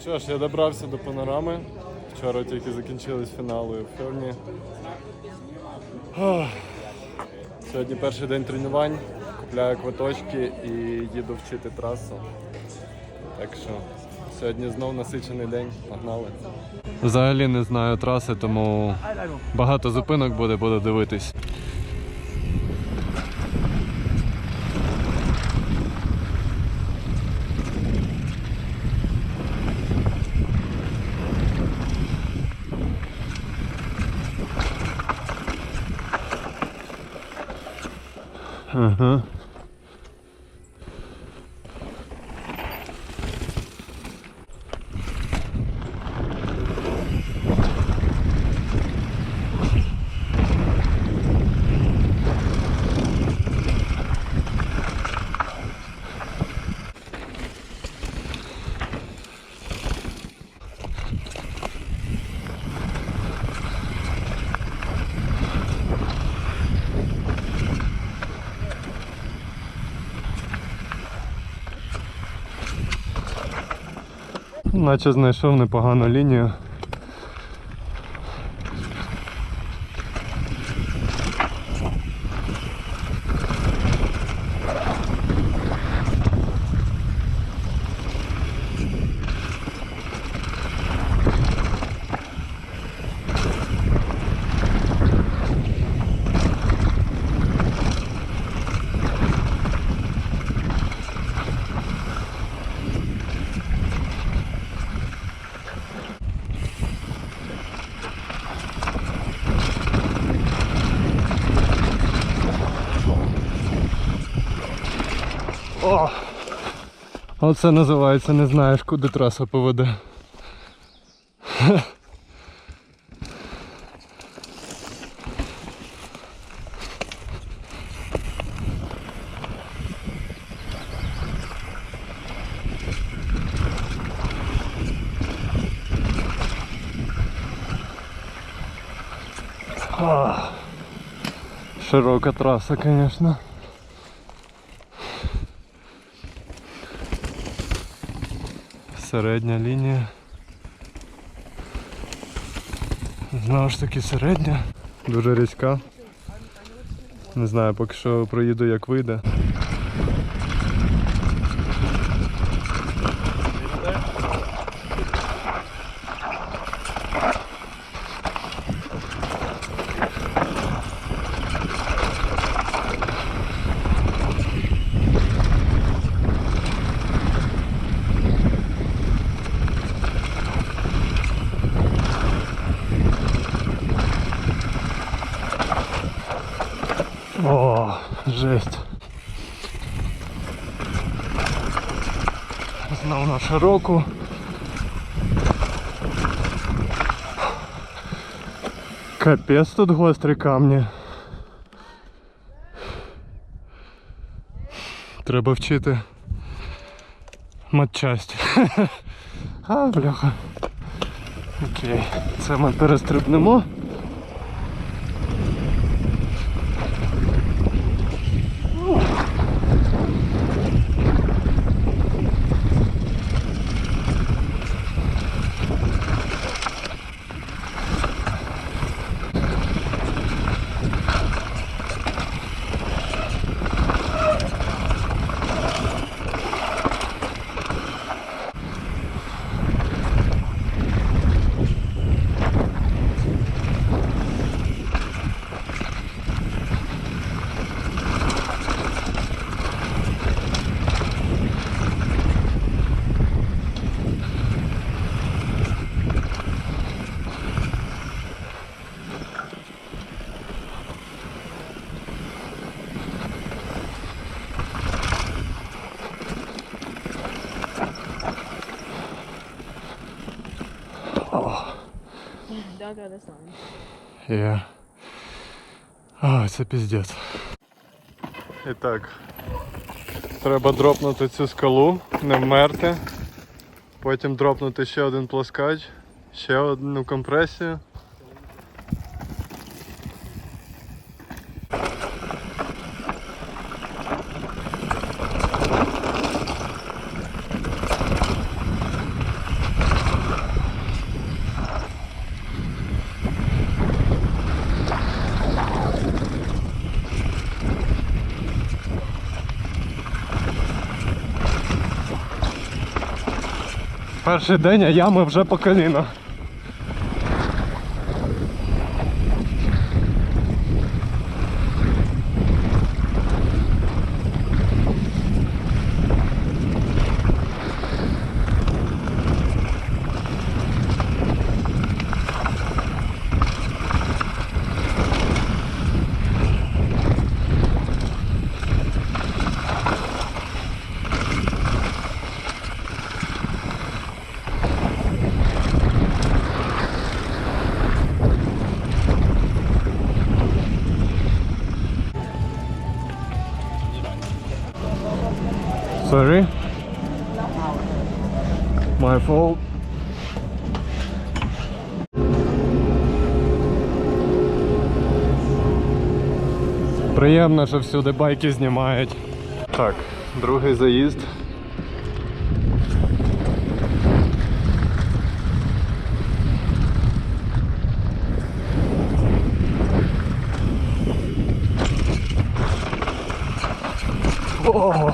Що ж, я добрався до панорами. Вчора тільки закінчились фінали в Ферні. Сьогодні перший день тренувань. Купляю квиточки і їду вчити трасу. Так що сьогодні знов насичений день. Погнали. Взагалі не знаю траси, тому багато зупинок буде, буду дивитись. Uh-huh. Наче знайшов непогану лінію. О! Оце називається не знаєш, куди траса поведе. Широка траса, конечно. Середня лінія. Знову ж таки середня. Дуже різка. Не знаю, поки що проїду як вийде. О, жесть. Знову на широку. Капець тут гострі камні. Треба вчити матчасть. А, бляха. Окей, це ми перестрибнемо. Dog out of sign. Я. А, це піздець. І так. Треба дропнути цю скалу, не вмерти. Потім дропнути ще один плоскач, ще одну компресію. Перший день, а ями вже по коліна. Приємно, що всюди байки знімають. Так, другий заїзд. О!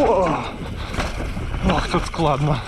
О! Ох, тут складно.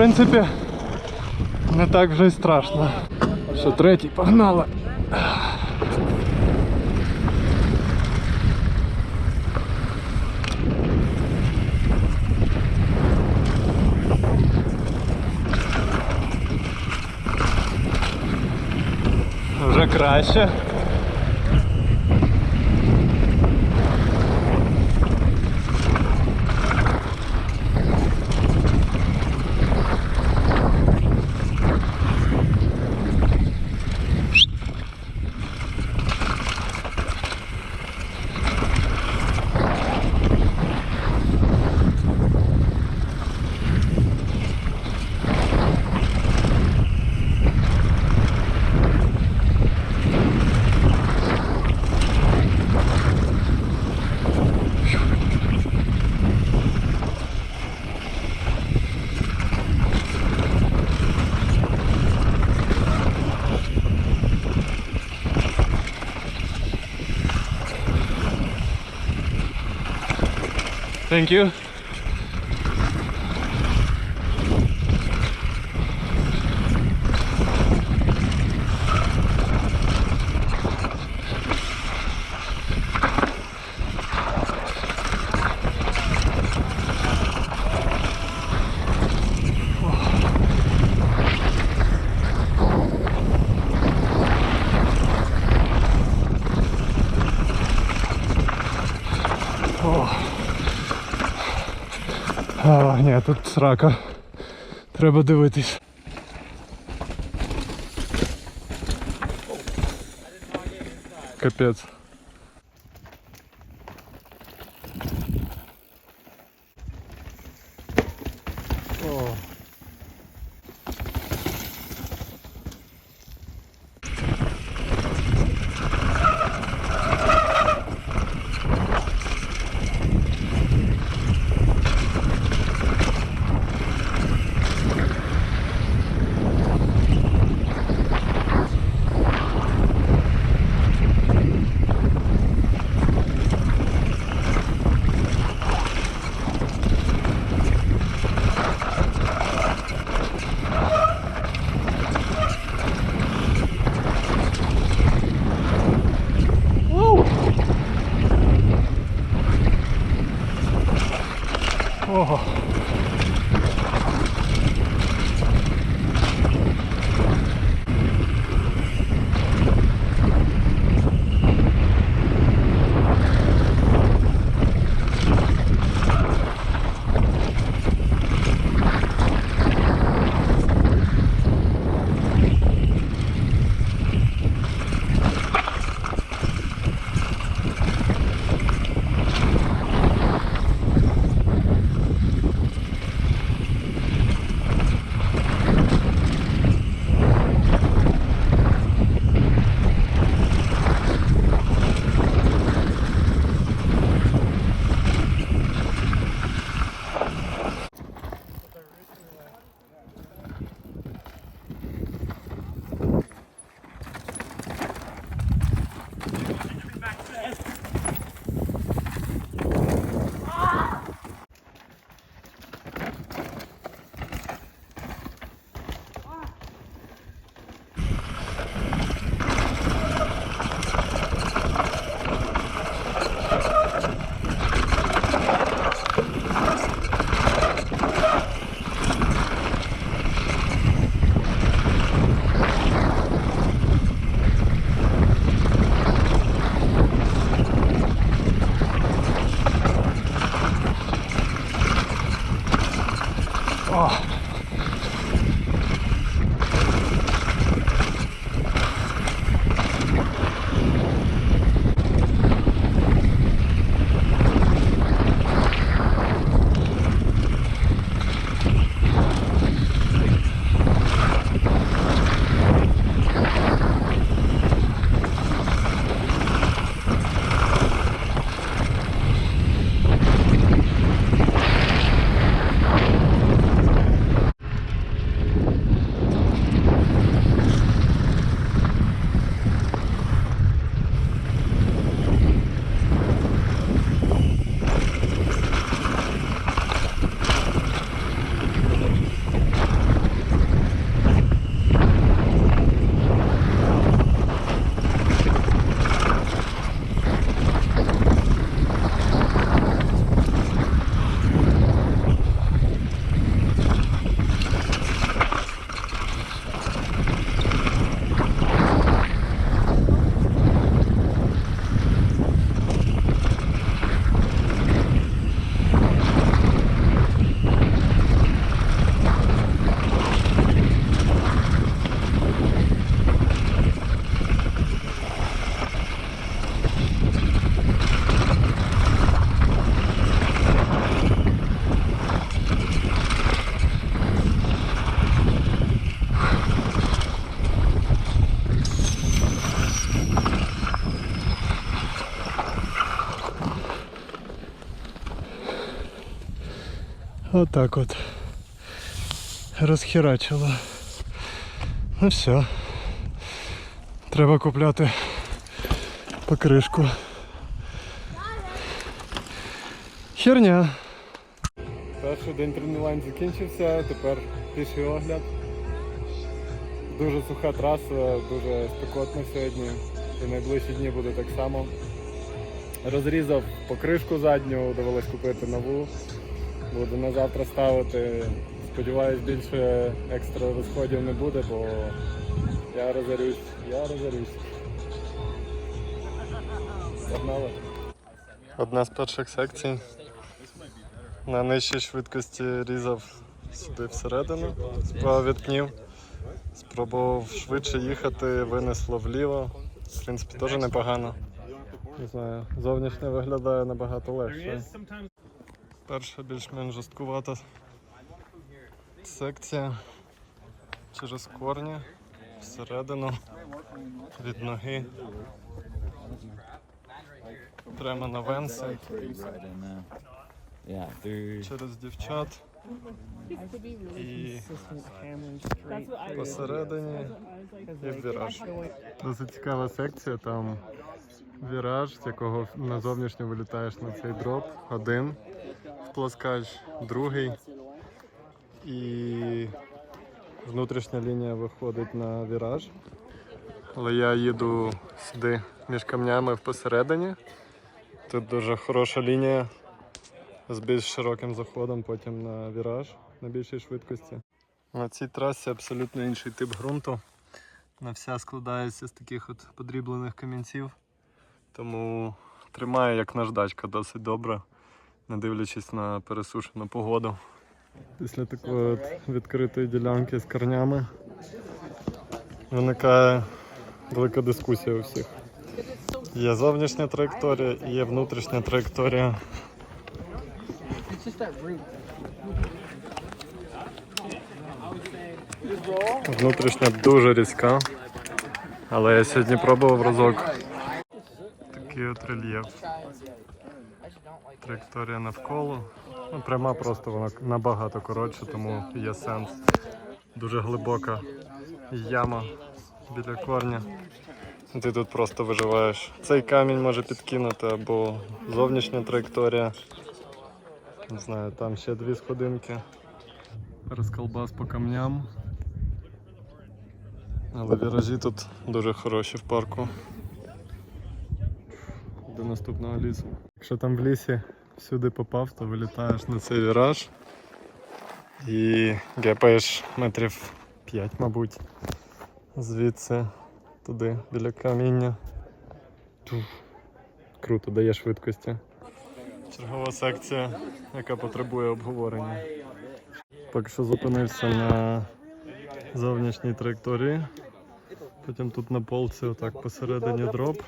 Принципі, не так вже й страшно. Що третій, погнали. Вже краще. Thank you. Ні, тут срака. Треба дивитись. Капець. О. Ого. Отак от. Розхерачило. Ну все. Треба купляти покришку. Херня. Перший день тренувань закінчився, тепер піший огляд. Дуже суха траса, дуже спекотно сьогодні. І найближчі дні буде так само. Розрізав покришку задню, довелось купити нову. Буду на завтра ставити. Сподіваюсь, більше екстра розходів не буде, бо я розорюсь, я розорюсь. Погнали. Одна з перших секцій. На нижчій швидкості різав сюди всередину, справа від пнів. Спробував швидше їхати, винесло вліво. В принципі, теж непогано. Не знаю, зовнішнє виглядає набагато легше. Перша більш-менш жорсткувата секція через корні всередину від ноги. Прямо на венси через дівчат і посередині і віраж. Досить цікава секція, там віраж, з якого на зовнішню вилітаєш на цей дроп. Один плоскач, другий. І внутрішня лінія виходить на віраж. Але я їду сюди між камнями посередині. Тут дуже хороша лінія з більш широким заходом потім на віраж на більшій швидкості. На цій трасі абсолютно інший тип ґрунту. Вона вся складається з таких от подріблених камінців. Тому тримає як наждачка досить добре, не дивлячись на пересушену погоду. Після такої от відкритої ділянки з корнями виникає велика дискусія у всіх. Є зовнішня траєкторія і є внутрішня траєкторія. Внутрішня дуже різка. Але я сьогодні пробував разок. Такий от рельєф. Траєкторія навколо. Ну, пряма просто вона набагато коротша, тому є сенс. Дуже глибока яма біля корня. Ти тут просто виживаєш. Цей камінь може підкинути або зовнішня траєкторія. Не знаю, там ще дві сходинки. Розколбас по камням. Але віражі тут дуже хороші в парку. До наступного лісу. Якщо там в лісі всюди попав, то вилітаєш на цей віраж і гепаєш метрів 5, мабуть. Звідси туди біля каміння. Круто, дає швидкості. Чергова секція, яка потребує обговорення. Поки що зупинився на зовнішній траєкторії. Потім тут на полці отак посередині дроп.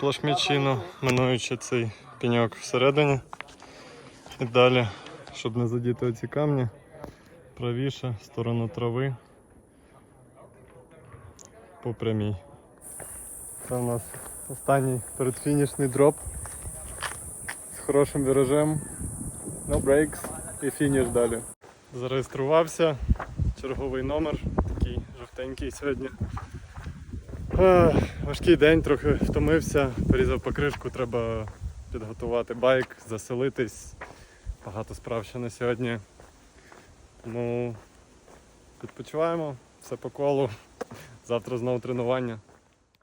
Плашмічину, минуючи цей пеньок всередині. І далі, щоб не задіти оці камні, правіше, в сторону трави. По прямій. Це у нас останній передфінішний дроп з хорошим віражем. No breaks і фініш далі. Зареєструвався. Черговий номер, такий жовтенький сьогодні. Важкий день, трохи втомився, порізав покришку, треба підготувати байк, заселитись. Багато справ ще на сьогодні. Тому відпочиваємо, все по колу. Завтра знову тренування.